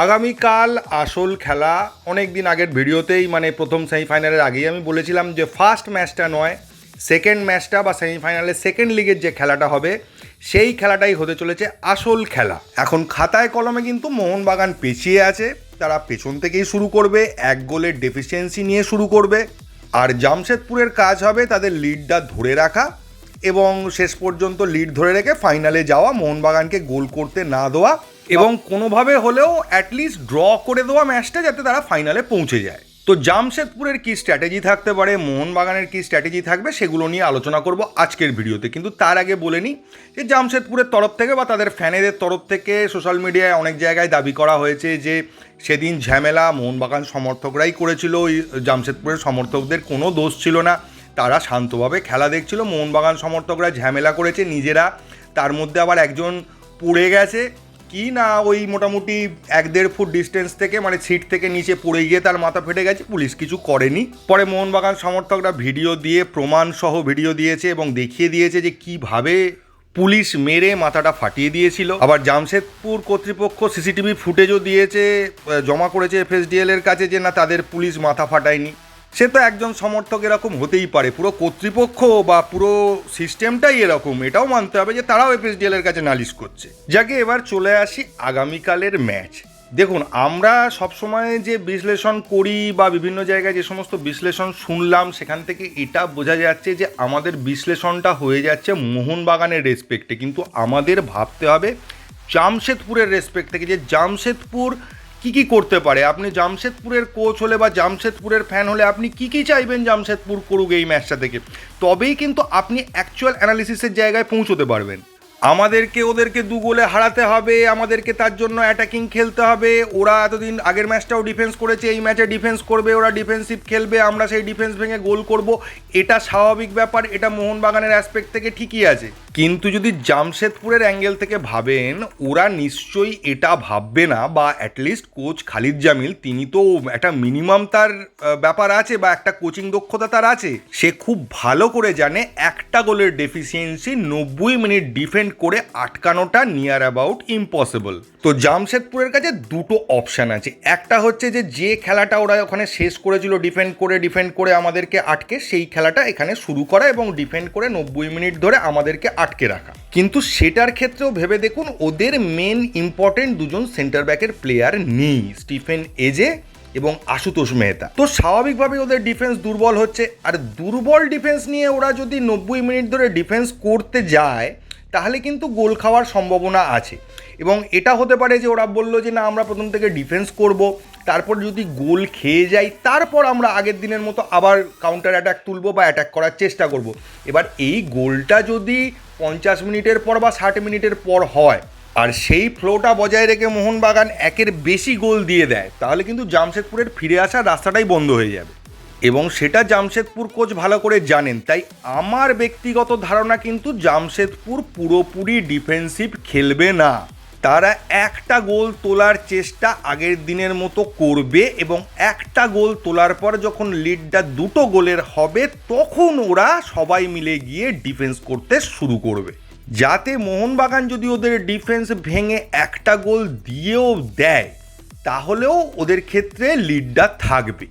আগামীকাল আসল খেলা অনেক দিন আগের ভিডিওতেই মানে প্রথম সেমিফাইনালের আগেই আমি বলেছিলাম যে ফার্স্ট ম্যাচটা নয় সেকেন্ড ম্যাচটা বা সেমিফাইনালের সেকেন্ড লিগের যে খেলাটা হবে, সেই খেলাটাই হতে চলেছে আসল খেলা। এখন খাতায় কলমে কিন্তু মোহনবাগান পেছিয়ে আছে, তারা পেছন থেকেই শুরু করবে, এক গোলের ডেফিসিয়েন্সি নিয়ে শুরু করবে, আর জামশেদপুরের কাজ হবে তাদের লিডটা ধরে রাখা এবং শেষ পর্যন্ত লিড ধরে রেখে ফাইনালে যাওয়া, মোহনবাগানকে গোল করতে না দেওয়া এবং কোনোভাবে হলেও অ্যাটলিস্ট ড্র করে দেওয়া ম্যাচটা যাতে তারা ফাইনালে পৌঁছে যায়। তো জামশেদপুরের কি স্ট্র্যাটেজি থাকতে পারে, মোহনবাগানের কি স্ট্র্যাটেজি থাকবে, সেগুলো নিয়ে আলোচনা করব আজকের ভিডিওতে। কিন্তু তার আগে বলে নিই যে জামশেদপুরের তরফ থেকে বা তাদের ফ্যানেদের তরফ থেকে সোশ্যাল মিডিয়ায় অনেক জায়গায় দাবি করা হয়েছে যে সেদিন ঝামেলা, মোহনবাগান সমর্থকরাই করেছিল, ওই জামশেদপুরের সমর্থকদের কোনো দোষ ছিল না। তারা শান্তভাবে খেলা দেখছিল। মোহনবাগান সমর্থকরা ঝামেলা করেছে নিজেরা। তার মধ্যে আবার একজন পড়ে গেছে। কি না ওই মোটামুটি এক দেড় ফুট ডিস্টেন্স থেকে মানে সিট থেকে নিচে পড়ে গিয়ে তার মাথা ফেটে গেছে। পুলিশ কিছু করেনি। পরে মোহনবাগান সমর্থকরা ভিডিও দিয়ে প্রমাণ সহ ভিডিও দিয়েছে এবং দেখিয়ে দিয়েছে যে কীভাবে পুলিশ মেরে মাথাটা ফাটিয়ে দিয়েছিল। আবার জামশেদপুর কর্তৃপক্ষ সিসিটিভি ফুটেজও দিয়েছে জমা করেছে এফএসডিএল এর কাছে যে না তাদের পুলিশ মাথা ফাটায়নি। সে তো একজন সমর্থক এরকম হতেই পারে। পুরো কর্তৃপক্ষ বা পুরো সিস্টেমটাই এরকম। এটাও মানতে হবে যে তারাও এফএসডিএল এর কাছে নালিশ করছে। যাকে এবার চলে আসি আগামীকালের ম্যাচ। দেখুন, আমরা সবসময় যে বিশ্লেষণ করি বা বিভিন্ন জায়গায় যে সমস্ত বিশ্লেষণ শুনলাম, সেখান থেকে এটা বোঝা যাচ্ছে যে আমাদের বিশ্লেষণটা হয়ে যাচ্ছে মোহনবাগানের রেসপেক্টে কিন্তু আমাদের ভাবতে হবে জামশেদপুরের রেসপেক্ট থেকে যে জামশেদপুর কি কি করতে পারে? আপনি জামশেদপুরের কোচ হলে বা জামশেদপুরের ফ্যান হলে আপনি কি কি চাইবেন জামশেদপুর করুক এই ম্যাচটা থেকে তবেই কিন্তু আপনি অ্যাকচুয়াল অ্যানালিসিসের জায়গায় পৌঁছতে পারবেন। আমাদেরকে ওদেরকে দু গোলে হারাতে হবে, আমাদেরকে তার জন্য অ্যাটাকিং খেলতে হবে। ওরা এতদিন আগের ম্যাচটাও ডিফেন্স করেছে, এই ম্যাচে ডিফেন্স করবে, ওরা ডিফেন্সিভ খেলবে, আমরা সেই ডিফেন্স ভেঙে গোল করব। এটা স্বাভাবিক ব্যাপার, এটা মোহনবাগানের অ্যাসপেক্ট থেকে ঠিকই আছে। কিন্তু যদি জামশেদপুরের অ্যাঙ্গেল থেকে ভাবেন, ওরা নিশ্চয়ই এটা ভাববে না বা অ্যাটলিস্ট কোচ খালিদ জামিল, তিনি তো একটা মিনিমাম তার ব্যাপার আছে বা একটা কোচিং দক্ষতা তার আছে। সে খুব ভালো করে জানে একটা গোলের ডেফিসিয়েন্সি নব্বই মিনিট ডিফেন্ড করে আটকানোটা নিয়ার অ্যাবাউট ইম্পসিবল তো জামশেদপুরের কাছে দুটো অপশান আছে। একটা হচ্ছে যে যে খেলাটা ওরা ওখানে শেষ করেছিল ডিফেন্ড করে ডিফেন্ড করে আমাদেরকে আটকে, সেই খেলাটা এখানে শুরু করা এবং ডিফেন্ড করে নব্বই মিনিট ধরে আমাদেরকে আটকে রাখা। কিন্তু সেটার ক্ষেত্রেও ভেবে দেখুন, ওদের মেন ইম্পর্টেন্ট দুজন সেন্টার ব্যাকের প্লেয়ার নেই, স্টিফেন এজে এবং আশুতোষ মেহতা। তো স্বাভাবিকভাবে ওদের ডিফেন্স দুর্বল হচ্ছে। আর দুর্বল ডিফেন্স নিয়ে ওরা যদি নব্বই মিনিট ধরে ডিফেন্স করতে যায়, তাহলে কিন্তু গোল খাওয়ার সম্ভাবনা আছে। এবং এটা হতে পারে যে ওরা বলল যে, না, আমরা প্রথম থেকে ডিফেন্স করব। তারপর যদি গোল খেয়ে যাই, তারপর আমরা আগের দিনের মতো আবার কাউন্টার অ্যাটাক তুলবো বা অ্যাটাক করার চেষ্টা করব। এবার এই গোলটা যদি পঞ্চাশ মিনিটের পর বা ষাট মিনিটের পর হয়। আর সেই ফ্লোটা বজায় রেখে মোহনবাগান একের বেশি গোল দিয়ে দেয়, তাহলে কিন্তু জামশেদপুরের ফিরে আসা রাস্তাটাই বন্ধ হয়ে যাবে। এবং সেটা জামশেদপুর কোচ ভালো করে জানেন, তাই আমার ব্যক্তিগত ধারণা কিন্তু জামশেদপুর পুরোপুরি ডিফেন্সিভ খেলবে না। তারা একটা গোল তোলার চেষ্টা আগের দিনের মতো করবে এবং একটা গোল তোলার পর যখন লিডটা দুটো গোলের হবে, তখন ওরা সবাই মিলে গিয়ে ডিফেন্স করতে শুরু করবে। যাতে মোহনবাগান যদি ওদের ডিফেন্স ভেঙে একটা গোল দিয়েও দেয়, তাহলেও ওদের ক্ষেত্রে লিডটা থাকবে।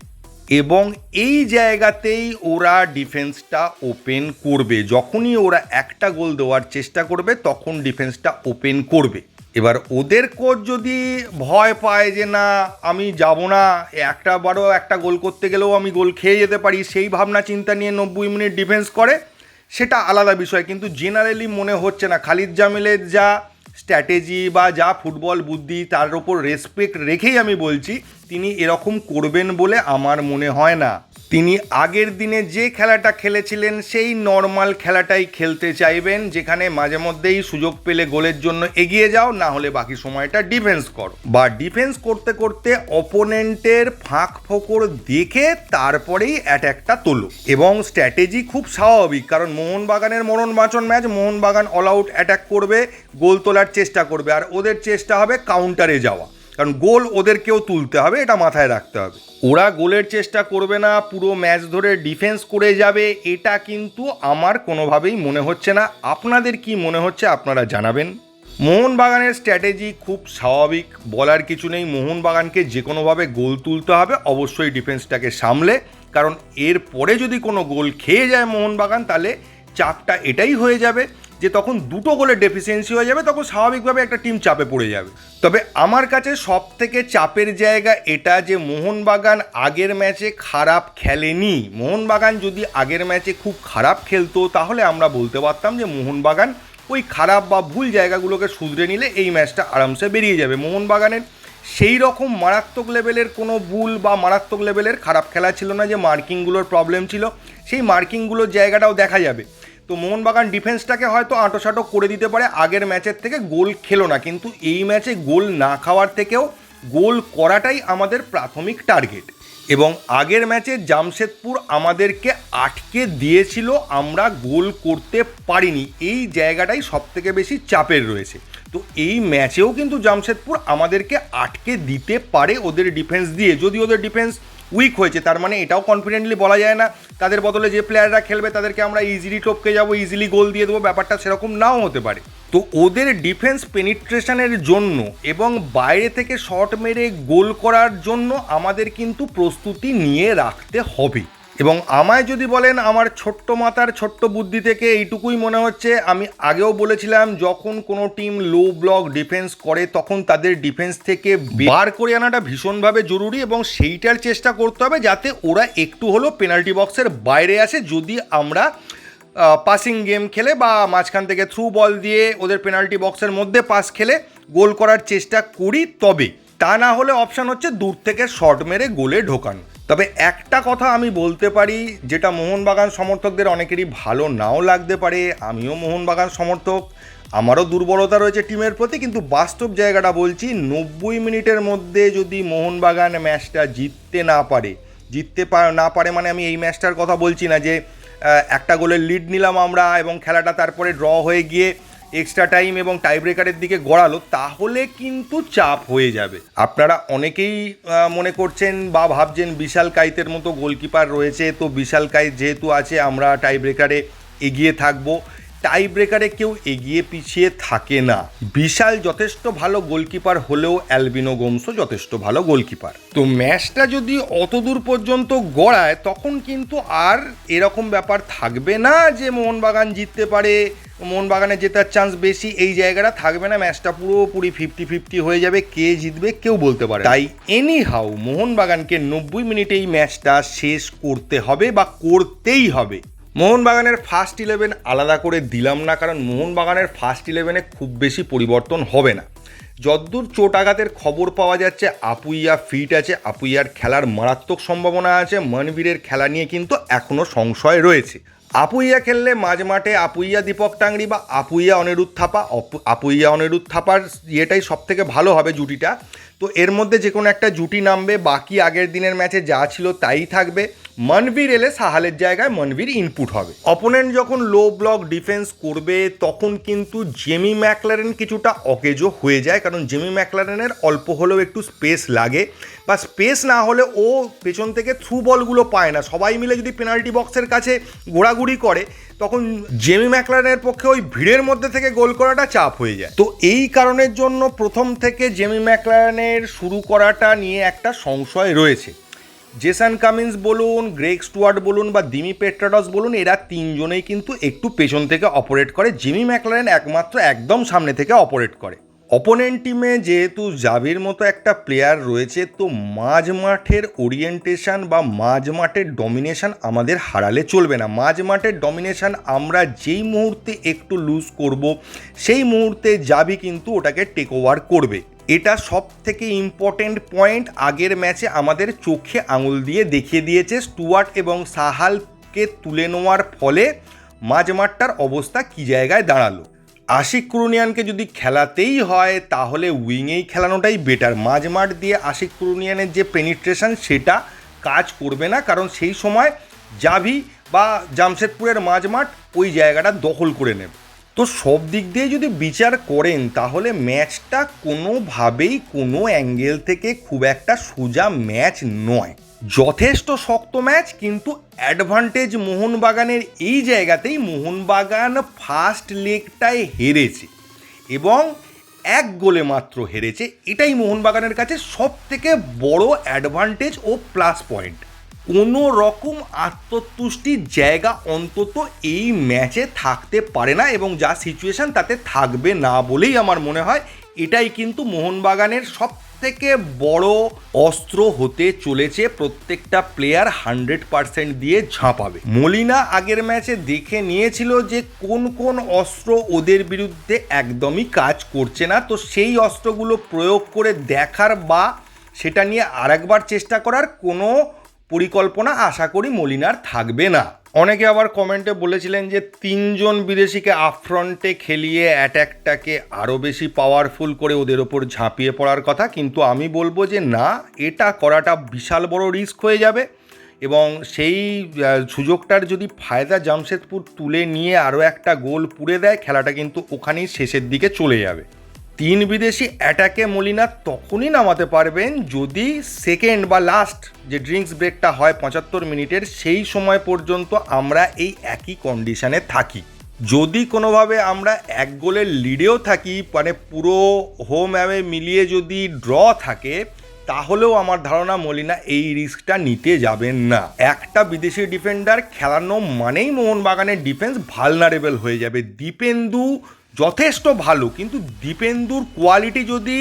এবং এই জায়গাতেই ওরা ডিফেন্সটা ওপেন করবে। যখনই ওরা একটা গোল দেওয়ার চেষ্টা করবে, তখন ডিফেন্সটা ওপেন করবে। এবার ওদের কোচ যদি ভয় পায় যে না, আমি যাব না, একটা বারও একটা গোল করতে গেলেও আমি গোল খেয়ে যেতে পারি, সেই ভাবনা চিন্তা নিয়ে নব্বই মিনিট ডিফেন্স করে, সেটা আলাদা বিষয়। কিন্তু জেনারেলি মনে হচ্ছে না। খালিদ জামিলের যা স্ট্র্যাটেজি বা যা ফুটবল বুদ্ধি, তার ওপর রেসপেক্ট রেখেই আমি বলছি তিনি এরকম করবেন বলে আমার মনে হয় না। তিনি আগের দিনে যে খেলাটা খেলেছিলেন, সেই নর্মাল খেলাটাই খেলতে চাইবেন, যেখানে মাঝে মধ্যেই সুযোগ পেলে গোলের জন্য এগিয়ে যাও, না হলে বাকি সময়টা ডিফেন্স করো। বা ডিফেন্স করতে করতে অপোনেন্টের ফাঁক ফোকর দেখে তারপরেই অ্যাট্যাকটা তোলো। এবং স্ট্র্যাটেজি খুব স্বাভাবিক, কারণ মোহনবাগানের মরণ বাঁচন match Mohun Bagan all out attack করবে, গোল তোলার চেষ্টা করবে, আর ওদের চেষ্টা হবে কাউন্টারে যাওয়া। কারণ গোল ওদেরকেও তুলতে হবে, এটা মাথায় রাখতে হবে। ওরা গোলের চেষ্টা করবে না, পুরো ম্যাচ ধরে ডিফেন্স করে যাবে, এটা কিন্তু আমার কোনোভাবেই মনে হচ্ছে না। আপনাদের কি মনে হচ্ছে আপনারা জানাবেন। মোহনবাগানের স্ট্র্যাটেজি খুব স্বাভাবিক, বলার কিছু নেই। মোহনবাগানকে যে কোনোভাবে গোল তুলতে হবে, অবশ্যই ডিফেন্সটাকে সামলে। কারণ এর পরে যদি কোনো গোল খেয়ে যায় মোহনবাগান, তাহলে চাপটা এটাই হয়ে যাবে। যে তখন দুটো গোলের ডেফিসিয়েন্সি হয়ে যাবে, তখন স্বাভাবিকভাবে একটা টিম চাপে পড়ে যাবে। তবে আমার কাছে সব থেকে চাপের জায়গা এটা যে মোহনবাগান আগের ম্যাচে খারাপ খেলেনি। মোহনবাগান যদি আগের ম্যাচে খুব খারাপ খেলতো, তাহলে আমরা বলতে পারতাম যে মোহনবাগান ওই খারাপ বা ভুল জায়গাগুলোকে শুধরে নিলে এই ম্যাচটা আরামসে বেরিয়ে যাবে। মোহনবাগানের সেই রকম মারাত্মক লেভেলের কোনো ভুল বা মারাত্মক লেভেলের খারাপ খেলা ছিল না যে মার্কিংগুলোর প্রবলেম ছিল। সেই মার্কিংগুলোর জায়গাটাও দেখা যাবে। তো মোহনবাগান ডিফেন্সটাকে হয়তো আঁটোসাঁটো করে দিতে পারে। আগের ম্যাচের থেকে গোল খেলো না, কিন্তু এই ম্যাচে গোল না খাওয়ার থেকেও গোল করাটাই আমাদের প্রাথমিক টার্গেট এবং আগের ম্যাচে জামশেদপুর আমাদেরকে আটকে দিয়েছিল, আমরা গোল করতে পারিনি। এই জায়গাটাই সব থেকে বেশি চাপের রয়েছে। তো এই ম্যাচেও কিন্তু জামশেদপুর আমাদেরকে আটকে দিতে পারে ওদের ডিফেন্স দিয়ে। যদি ওদের ডিফেন্স উইক হয়েছে, তার মানে এটাও কনফিডেন্টলি বলা যায় না। তাদের বদলে যে প্লেয়াররা খেলবে, তাদেরকে আমরা ইজিলি টপকে যাব ইজিলি গোল দিয়ে দেবো, ব্যাপারটা সেরকম নাও হতে পারে। তো ওদের ডিফেন্স পেনিট্রেশনের জন্য এবং বাইরে থেকে শট মেরে গোল করার জন্য আমাদের কিন্তু প্রস্তুতি নিয়ে রাখতে হবে। এবং আমায় যদি বলেন আমার ছোট্ট মাথার ছোট্ট বুদ্ধি থেকে এইটুকুই মনে হচ্ছে, আমি আগেও বলেছিলাম, যখন কোনো টিম লো ব্লক ডিফেন্স করে, তখন তাদের ডিফেন্স থেকে বার করে আনাটা ভীষণভাবে জরুরি এবং সেইটার চেষ্টা করতে হবে যাতে ওরা একটু হলেও পেনাল্টি বক্সের বাইরে আসে। যদি আমরা পাসিং গেম খেলে বা মাঝখান থেকে থ্রু বল দিয়ে ওদের পেনাল্টি বক্সের মধ্যে পাস খেলে গোল করার চেষ্টা করি তবে, তা না হলে অপশান হচ্ছে দূর থেকে শট মেরে গোলে ঢোকানো। তবে একটা কথা আমি বলতে পারি, যেটা মোহনবাগান সমর্থকদের অনেকেরই ভালো নাও লাগতে পারে, আমিও মোহনবাগান সমর্থক। আমারও দুর্বলতা রয়েছে টিমের প্রতি, কিন্তু বাস্তব জায়গাটা বলছি, নব্বই মিনিটের মধ্যে যদি মোহনবাগান ম্যাচটা জিততে না পারে, জিততে না পারে মানে আমি এই ম্যাচটার কথা বলছি না যে একটা গোলের লিড নিলাম আমরা এবং খেলাটা তারপরে ড্র হয়ে গিয়ে এক্সট্রা টাইম এবং টাই ব্রেকারের দিকে গড়ালো, তাহলে কিন্তু চাপ হয়ে যাবে। আপনারা অনেকেই মনে করছেন বা ভাবছেন বিশাল কাইতের মতো গোলকিপার রয়েছে, তো বিশাল কাইত যেহেতু আছে, আমরা টাই ব্রেকারে এগিয়ে থাকব। টাই ব্রেকারে কেউ এগিয়ে পিছিয়ে থাকে না। বিশাল যথেষ্ট ভালো গোলকিপার হলেও অ্যালবিনো গোমসও যথেষ্ট ভালো গোলকিপার তো ম্যাচটা যদি অত দূর পর্যন্ত গড়ায়, তখন কিন্তু আর এরকম ব্যাপার থাকবে না যে মোহনবাগান জিততে পারে, মোহনবাগানে জেতার চান্স বেশি, এই জায়গাটা থাকবে না ম্যাচটা পুরোপুরি ফিফটি ফিফটি হয়ে যাবে, কে জিতবে কেউ বলতে পারে তাই এনি হাউ মোহনবাগানকে নব্বই মিনিটে এই ম্যাচটা শেষ করতে হবে বা করতেই হবে। মোহনবাগানের ফার্স্ট ইলেভেন আলাদা করে দিলাম না, কারণ মোহনবাগানের ফার্স্ট ইলেভেনে খুব বেশি পরিবর্তন হবে না। যদ্দূর চোট আঘাতের খবর পাওয়া যাচ্ছে, আপুইয়া ফিট আছে, আপুইয়ার খেলার মারাত্মক সম্ভাবনা আছে, মনবীরের খেলা নিয়ে কিন্তু এখনও সংশয় রয়েছে। আপুইয়া খেললে মাঝ মাঠে আপুইয়া দীপক টাংরি বা আপুইয়া অনিরুদ্ধ থাপা আপুইয়া অনিরুদ্ধ থাপার ইয়েটাই সব থেকে ভালো হবে জুটিটা। তো এর মধ্যে যে কোনো একটা জুটি নামবে, বাকি আগের দিনের ম্যাচে যা ছিল তাই থাকবে। মনবীর এলে সাহালের জায়গায় মনবীর ইনপুট হবে। অপোনেন্ট যখন লো ব্লক ডিফেন্স করবে, তখন কিন্তু জেমি ম্যাকলারেন কিছুটা অকেজো হয়ে যায়, কারণ জেমি ম্যাকলারেনের অল্প হলেও একটু স্পেস লাগে। বা স্পেস না হলে ও পেছন থেকে থ্রু বলগুলো পায় না। সবাই মিলে যদি পেনাল্টি বক্সের কাছে ঘোরাঘুরি করে, তখন জেমি ম্যাকলারেনের পক্ষে ওই ভিড়ের মধ্যে থেকে গোল করাটা চাপ হয়ে যায়। তো এই কারণের জন্য প্রথম থেকে জেমি ম্যাকলারেনের শুরু করাটা নিয়ে একটা সংশয় রয়েছে। জেসান কামিন্স বলুন গ্রেগ স্টুয়ার্ট বলুন বা দিমি পেট্রাডস বলুন, এরা তিনজনেই কিন্তু একটু পেছন থেকে অপারেট করে। জিমি ম্যাকলারেন একমাত্র একদম সামনে থেকে অপারেট করে। অপোনেন্ট টিমে যেহেতু জাবির মতো একটা প্লেয়ার রয়েছে, তো মাঝ মাঠের ওরিয়েন্টেশন বা মাঝ মাঠের ডমিনেশন আমাদের হারালে চলবে না। মাঝ মাঠের ডমিনেশন আমরা যেই মুহূর্তে একটু লুজ করব, সেই মুহূর্তে জাবি কিন্তু ওটাকে টেক ওভার করবে। এটা সব থেকে ইম্পর্টেন্ট পয়েন্ট আগের ম্যাচে আমাদের চোখে আঙুল দিয়ে দেখিয়ে দিয়েছে স্টুয়ার্ট এবং সাহালকে তুলে নেওয়ার ফলে মাঝমাঠটার অবস্থা কী জায়গায় দাঁড়াল। আশিক কুরুনিয়ানকে যদি খেলাতেই হয়, তাহলে উইংয়েই খেলানোটাই বেটার মাঝমাঠ দিয়ে আশিক কুরুনিয়ানের যে পেনিট্রেশন সেটা কাজ করবে না, কারণ সেই সময় জাভি বা জামশেদপুরের মাঝমাঠ ওই জায়গাটা দখল করে নেবে। তো সব দিক দিয়ে যদি বিচার করেন, তাহলে ম্যাচটা কোনোভাবেই কোনো অ্যাঙ্গেল থেকে খুব একটা সোজা ম্যাচ নয়। যথেষ্ট শক্ত ম্যাচ কিন্তু অ্যাডভান্টেজ মোহনবাগানের এই জায়গাতেই মোহনবাগান ফার্স্ট লেগটায় হেরেছে এবং এক গোলে মাত্র হেরেছে। এটাই মোহনবাগানের কাছে সব থেকে বড় অ্যাডভান্টেজ ও প্লাস পয়েন্ট কোনো রকম আত্মতুষ্টির জায়গা অন্তত এই ম্যাচে থাকতে পারে না এবং যা সিচুয়েশন তাতে থাকবে না বলেই আমার মনে হয়, এটাই কিন্তু মোহনবাগানের সব থেকে বড় অস্ত্র হতে চলেছে প্রত্যেকটা প্লেয়ার হান্ড্রেড পার্সেন্ট দিয়ে ঝাঁপাবে। মলিনা আগের ম্যাচে দেখে নিয়েছিল যে কোন কোন অস্ত্র ওদের বিরুদ্ধে একদমই কাজ করছে না। তো সেই অস্ত্রগুলো প্রয়োগ করে দেখার বা সেটা নিয়ে আরেকবার চেষ্টা করার কোনো পরিকল্পনা আশা করি মলিনার থাকবে না। অনেকে আবার কমেন্টে বলেছিলেন যে তিনজন বিদেশিকে আফ্রন্টে খেলিয়ে অ্যাট্যাকটাকে আরও বেশি পাওয়ারফুল করে ওদের ওপর ঝাঁপিয়ে পড়ার কথা, কিন্তু আমি বলব যে না, এটা করাটা বিশাল বড় রিস্ক হয়ে যাবে এবং সেই সুযোগটার যদি ফায়দা জামশেদপুর তুলে নিয়ে আরও একটা গোল পুড়ে দেয়, খেলাটা কিন্তু ওখানেই শেষের দিকে চলে যাবে। তিন বিদেশি অ্যাটাকে মলিনা তখনই নামাতে পারবেন যদি সেকেন্ড বা লাস্ট যে ড্রিঙ্কস ব্রেকটা হয় পঁচাত্তর মিনিটের, সেই সময় পর্যন্ত আমরা এই একই কন্ডিশনে থাকি। যদি কোনোভাবে আমরা এক গোলের লিডেও থাকি মানে পুরো হোম অ্যাওয়ে মিলিয়ে যদি ড্র থাকে, তাহলেও আমার ধারণা মলিনা এই রিস্কটা নিতে যাবেন না। একটা বিদেশি ডিফেন্ডার খেলানো মানেই মোহনবাগানের ডিফেন্স ভালনারেবল হয়ে যাবে। দীপেন্দু যথেষ্ট ভালো, কিন্তু দীপেন্দুর কোয়ালিটি যদি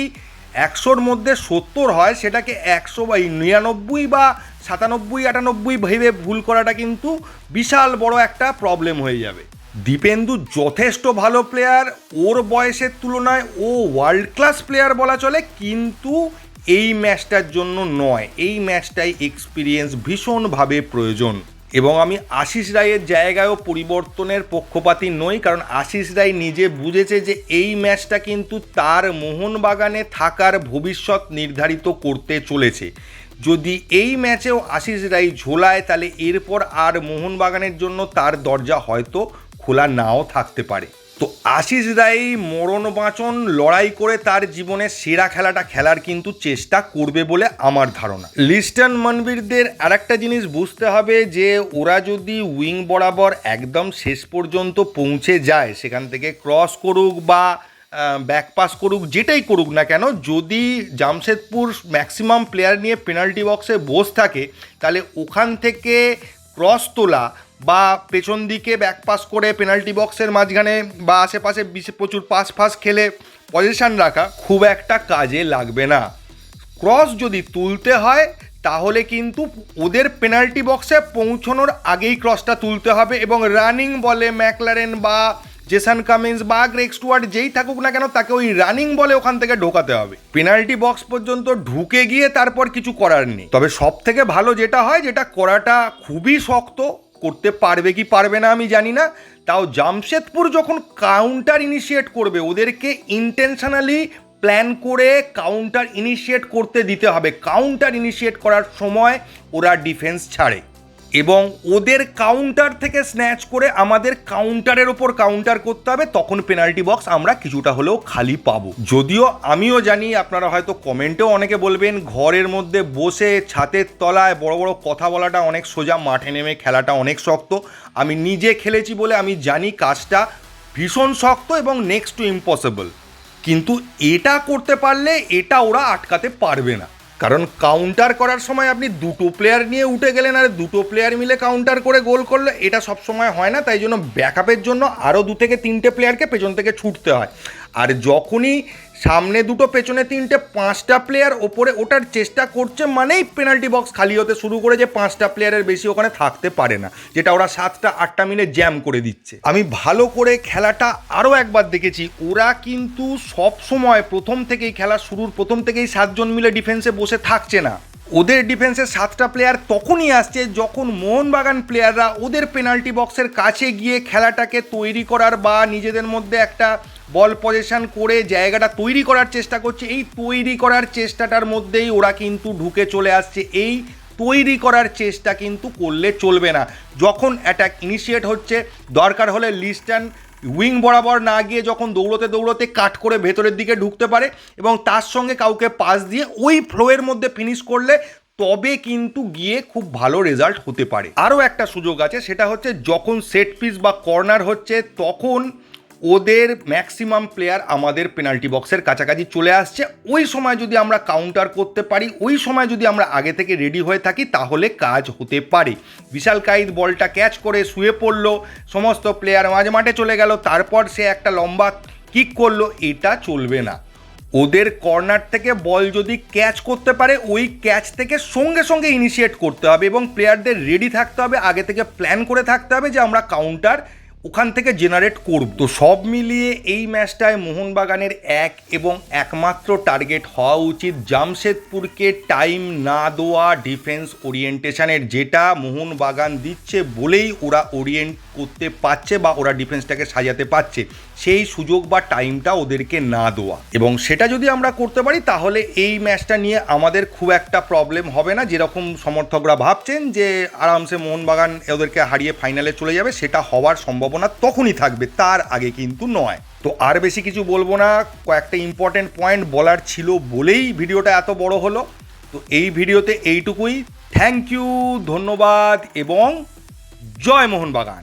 একশোর মধ্যে সত্তর হয়, সেটাকে একশো বা নিরানব্বই বা সাতানব্বই, আটানব্বই ভেবে ভুল করাটা কিন্তু বিশাল বড় একটা প্রবলেম হয়ে যাবে। দীপেন্দু যথেষ্ট ভালো প্লেয়ার ওর বয়সের তুলনায় ও ওয়ার্ল্ড ক্লাস প্লেয়ার বলা চলে, কিন্তু এই ম্যাচটার জন্য নয়। এই ম্যাচটাই এক্সপিরিয়েন্স ভীষণভাবে প্রয়োজন। এবং আমি আশিস রায়ের জায়গায়ও পরিবর্তনের পক্ষপাতী নই, কারণ আশিস রায় নিজে বুঝেছে যে এই ম্যাচটা কিন্তু তার মোহনবাগানে থাকার ভবিষ্যৎ নির্ধারিত করতে চলেছে। যদি এই ম্যাচেও আশিস রায় ঝোলায়, তাহলে এরপর আর মোহনবাগানের জন্য তার দরজা হয়তো খোলা নাও থাকতে পারে। তো আশিস রায় মরণ বাঁচন, লড়াই করে তার জীবনের সেরা খেলাটা খেলার কিন্তু চেষ্টা করবে বলে আমার ধারণা। লিস্টন মনবীরদের আর একটা জিনিস বুঝতে হবে যে, ওরা যদি উইং বরাবর একদম শেষ পর্যন্ত পৌঁছে যায়, সেখান থেকে ক্রস করুক বা ব্যাক পাস করুক, যেটাই করুক না কেন, যদি জামশেদপুর ম্যাক্সিমাম প্লেয়ার নিয়ে পেনাল্টি বক্সে বস থাকে, তাহলে ওখান থেকে ক্রস তোলা বা পেছন দিকে ব্যাক পাস করে পেনাল্টি বক্সের মাঝখানে বা আশেপাশে প্রচুর পাস ফাস খেলে পজিশন রাখা খুব একটা কাজে লাগবে না। ক্রস যদি তুলতে হয়, তাহলে কিন্তু ওদের পেনাল্টি বক্সে পৌঁছানোর আগেই ক্রসটা তুলতে হবে এবং রানিং বলে ম্যাকলারেন বা জেসান কামিন্স বা গ্রেক স্টুয়ার্ট যেই থাকুক না কেন, তাকে ওই রানিং বলে ওখান থেকে ঢোকাতে হবে। পেনাল্টি বক্স পর্যন্ত ঢুকে গিয়ে তারপর কিছু করার নেই। তবে সব থেকে ভালো যেটা হয়, যেটা করাটা খুবই শক্ত করতে পারবে কি পারবে না আমি জানি না। তাও জামশেদপুর যখন কাউন্টার ইনিশিয়েট করবে, ওদেরকে ইন্টেনশনালি প্ল্যান করে কাউন্টার ইনিশিয়েট করতে দিতে হবে। কাউন্টার ইনিশিয়েট করার সময় ওরা ডিফেন্স ছাড়ে। এবং ওদের কাউন্টার থেকে স্ন্যাচ করে আমাদের কাউন্টারের ওপর কাউন্টার করতে হবে, তখন পেনাল্টি বক্স আমরা কিছুটা হলেও খালি পাবো। যদিও আমিও জানি, আপনারা হয়তো কমেন্টেও অনেকে বলবেন, ঘরের মধ্যে বসে ছাতের তলায় বড় বড় কথা বলাটা অনেক সোজা, মাঠে নেমে খেলাটা অনেক শক্ত। আমি নিজে খেলেছি বলে আমি জানি কাজটা ভীষণ শক্ত এবং নেক্সট টু ইম্পসিবল কিন্তু এটা করতে পারলে এটা ওরা আটকাতে পারবে না। কারণ কাউন্টার করার সময় আপনি দুটো প্লেয়ার নিয়ে উঠে গেলেন আর দুটো প্লেয়ার মিলে কাউন্টার করে গোল করলে এটা সব সময় হয় না, তাই জন্য ব্যাকআপের জন্য আরও দু থেকে তিনটে প্লেয়ারকে পেছন থেকে ছুটতে হয়। আর যখনই সামনে দুটো, পেছনে তিনটে, পাঁচটা প্লেয়ার ওপরে ওটার চেষ্টা করছে মানেই পেনাল্টি বক্স খালি হতে শুরু করে যে পাঁচটা প্লেয়ারের বেশি ওখানে থাকতে পারে না, যেটা ওরা সাতটা, আটটা মিলে জ্যাম করে দিচ্ছে। আমি ভালো করে খেলাটা আরও একবার দেখেছি, ওরা কিন্তু সব সময় প্রথম থেকেই খেলা শুরুর, প্রথম থেকেই সাতজন মিলে ডিফেন্সে বসে থাকছে না। ওদের ডিফেন্সের সাতটা প্লেয়ার তখনই আসছে যখন মোহনবাগান প্লেয়াররা ওদের পেনাল্টি বক্সের কাছে গিয়ে খেলাটাকে তৈরি করার বা নিজেদের মধ্যে একটা বল পজিশন করে জায়গাটা তৈরি করার চেষ্টা করছে। এই তৈরি করার চেষ্টাটার মধ্যেই ওরা কিন্তু ঢুকে চলে আসছে। এই তৈরি করার চেষ্টা কিন্তু করলে চলবে না। যখন অ্যাটাক ইনিশিয়েট হচ্ছে, দরকার হলে লিস্টান উইং বরাবর না গিয়ে যখন দৌড়তে দৌড়তে কাট করে ভেতরের দিকে ঢুকতে পারে এবং তার সঙ্গে কাউকে পাস দিয়ে ওই ফ্লোয়ের মধ্যে ফিনিশ করলে তবে কিন্তু গিয়ে খুব ভালো রেজাল্ট হতে পারে। আরও একটা সুযোগ আছে, সেটা হচ্ছে যখন সেট পিস বা কর্নার হচ্ছে, তখন ওদের ম্যাক্সিমাম প্লেয়ার আমাদের পেনাল্টি বক্সের কাছাকাছি চলে আসছে। ওই সময় যদি আমরা কাউন্টার করতে পারি, ওই সময় যদি আমরা আগে থেকে রেডি হয়ে থাকি, তাহলে কাজ হতে পারে। বিশাল কাইদ বলটা ক্যাচ করে শুয়ে পড়ল, সমস্ত প্লেয়ার মাঝে মাঠে চলে গেল, তারপর সে একটা লম্বা কিক করল, এটা চলবে না। ওদের কর্নার থেকে বল যদি ক্যাচ করতে পারে, ওই ক্যাচ থেকে সঙ্গে সঙ্গে ইনিশিয়েট করতে হবে এবং প্লেয়ারদের রেডি থাকতে হবে, আগে থেকে প্ল্যান করে থাকতে হবে যে আমরা কাউন্টার ওখান থেকে জেনারেট করব তো সব মিলিয়ে এই ম্যাচটায় মোহনবাগানের এক এবং একমাত্র টার্গেট হওয়া উচিত জামশেদপুরকে টাইম না দেওয়া ডিফেন্স ওরিয়েন্টেশনের যেটা মোহনবাগান দিচ্ছে বলেই ওরা ওরিয়েন্ট করতে পারছে বা ওরা ডিফেন্সটাকে সাজাতে পারছে। সেই সুযোগ বা টাইমটা ওদেরকে না দেওয়া। এবং সেটা যদি আমরা করতে পারি, তাহলে এই ম্যাচটা নিয়ে আমাদের খুব একটা প্রবলেম হবে না। যেরকম সমর্থকরা ভাবছেন যে আরামসে মোহনবাগান ওদেরকে হারিয়ে ফাইনালে চলে যাবে, সেটা হওয়ার সম্ভাবনা তখনই থাকবে, তার আগে কিন্তু নয়। তো আর বেশি কিছু বলব না, কয়েকটা ইম্পর্টেন্ট পয়েন্ট বলার ছিল বলেই ভিডিওটা এত বড় হলো। তো এই ভিডিওতে এইটুকুই। থ্যাংক ইউ ধন্যবাদ, এবং জয় মোহনবাগান।